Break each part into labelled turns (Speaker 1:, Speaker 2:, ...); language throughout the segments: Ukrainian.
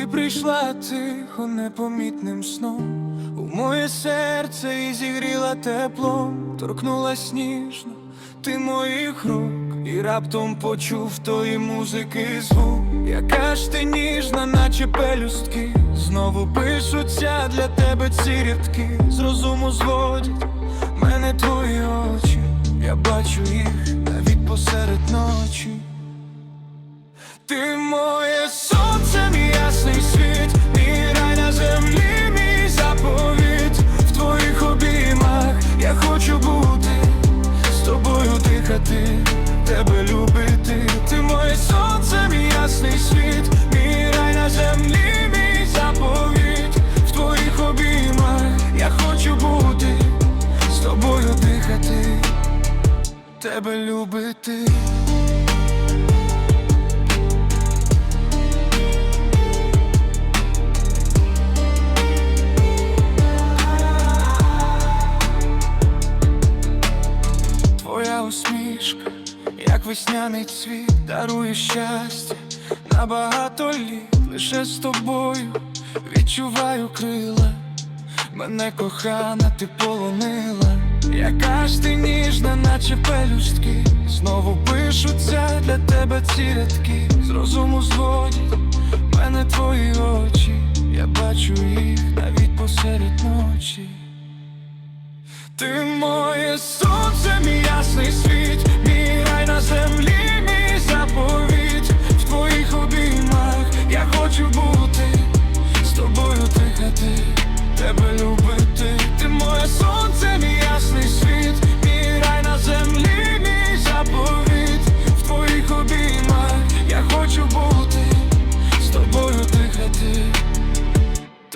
Speaker 1: прийшла тихо, непомітним сном, у моє серце і зігріла теплом, торкнулась ніжно, ти моїх рук, і раптом почув тої музики звук, яка ж ти ніжна, наче пелюстки, знову пишуться для тебе ці рядки, з розуму зводять мене твої очі, я бачу їх навіть посеред ночі. Ти моє сонце, дихати, тебе любити. Ти моє сонце, мій ясний світ, мій рай на землі, мій заповіт в твоїх обіймах я хочу бути, з тобою дихати, тебе любити. Твоя усмішка, як весняний цвіт, дарує щастя. На багато літ, лише з тобою відчуваю крила, мене кохана, ти полонила, яка ж ти ніжна, наче пелюстки, знову пишуться для тебе ці рядки, з розуму зводять мене твої очі, я бачу їх навіть посеред ночі. Ти моє сонце, мій ясний світ,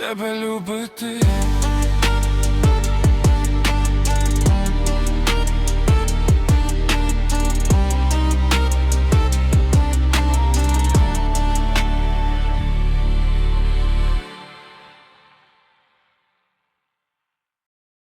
Speaker 1: тебе любити.